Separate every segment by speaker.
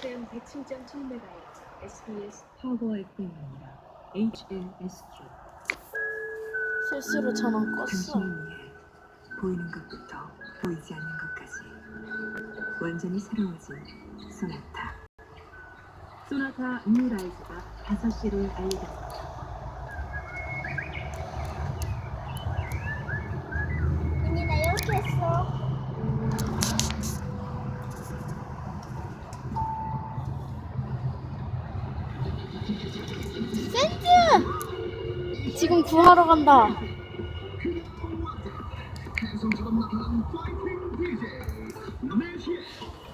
Speaker 1: FM 107.7MHz SBS 파워 FM입니다. HLSQ
Speaker 2: 실수로 전원 껐어.
Speaker 3: 당신을 위해 보이는 것부터 보이지 않는 것까지 완전히 새로워진 소나타
Speaker 1: 소나타 뉴라이즈가 5시를 알리겠습니다.
Speaker 4: 언니 나 이렇게 했어.
Speaker 2: 센즈! 지금 구하러 간다.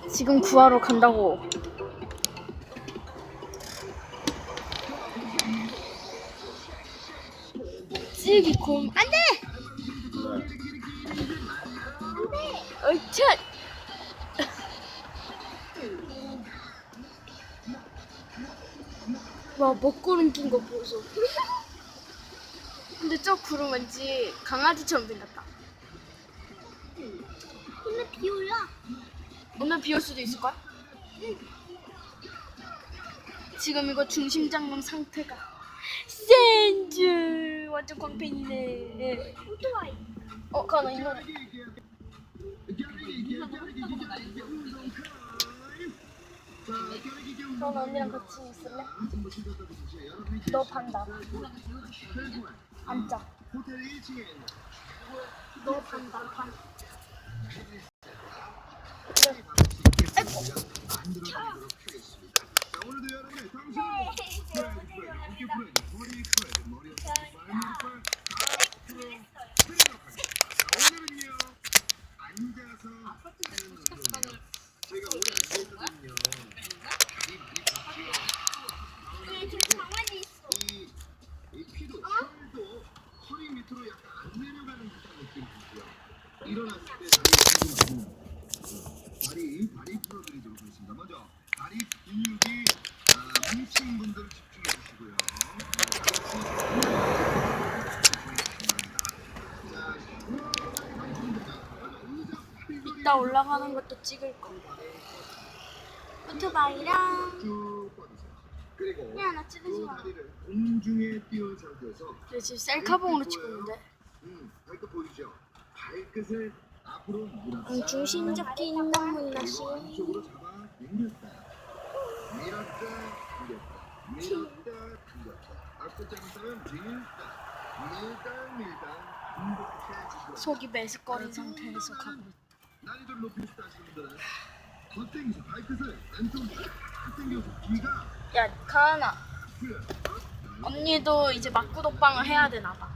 Speaker 2: 지금 구하러 간다고. 찌기 곰. 안 돼! 어차! 와, 먹구름 낀 거 보소. 근데 저 구름 왠지 강아지처럼 생겼다.
Speaker 4: 근데 비 올라.
Speaker 2: 오늘 비 올 수도 있을걸? 지금 이거 중심 잡는 상태가 센즈 완전 광팬이네.
Speaker 4: 오토바이.
Speaker 2: 어, 가나 이 노래. 넌 언니랑 같이 있을래? 너 반다. 앉자. 너 반다, 반. 그래.
Speaker 4: 얘 지금 가만히 있어.
Speaker 5: 이 피도 혈도 허리 밑으로 약간 안 내려가는 듯한 느낌이 있고요. 일어났을 때 다리 다리 풀어드리도록 하겠습니다. 먼저 다리 근육이 아, 뭉친 분들 집중해 주시고요.
Speaker 2: 이따 올라가는 것도 찍을 건데. 오토바이랑. 야, 나 찍으지
Speaker 5: 두
Speaker 2: 마.
Speaker 5: 다리를 공중에 띄운 상태에서
Speaker 2: 그래, 지금 셀카봉으로 찍고 있는데.
Speaker 5: 음, 보이죠? 발끝을 앞으로 밀었다.
Speaker 2: 음, 중심 잡기 있는 문나시.
Speaker 5: 안쪽으로 잡아 당겼다. 밀었다, 당겼다. 밀었다, 당겼다. 잡은 사람 밀다, 밀다, 밀다.
Speaker 2: 속이 메스꺼린 상태에서 가고 있다.
Speaker 5: 난이도를 높이고 싶다 하시는 분들은 더 당기죠. 발끝을 안쪽으로 쫙 당겨서 귀가
Speaker 2: 야, 가은아. 언니도 이제 막구독방을 해야 되나 봐.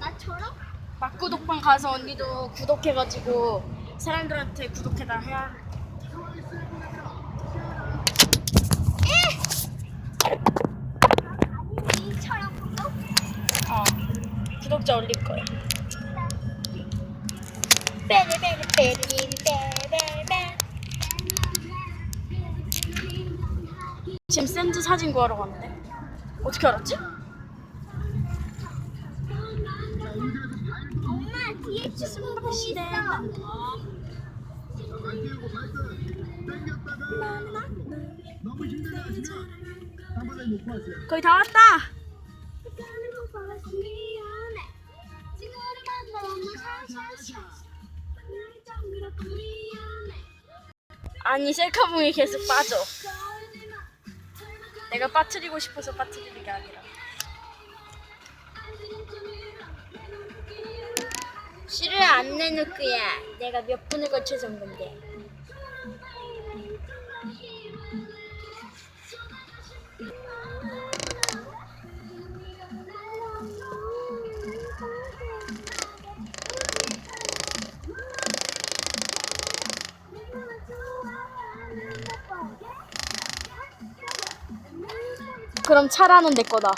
Speaker 4: 나처럼?
Speaker 2: 막구독방 가서 언니도 구독해가지고 사람들한테 구독해달 해야? 어 구독자 올릴 거야. 지금 샌드 사진 구하러 갔는데 어떻게 알았지?
Speaker 4: 에
Speaker 5: 놓고 하세요.
Speaker 2: 거의 다 왔다. 아니 셀카봉이 계속 빠져. 내가 빠뜨리고 싶어서 빠뜨리는 게 아니라.
Speaker 4: 안 내놓을 거야. 내가 몇 분을 거쳐서 온 건데.
Speaker 2: 그럼 차라는 내 거다.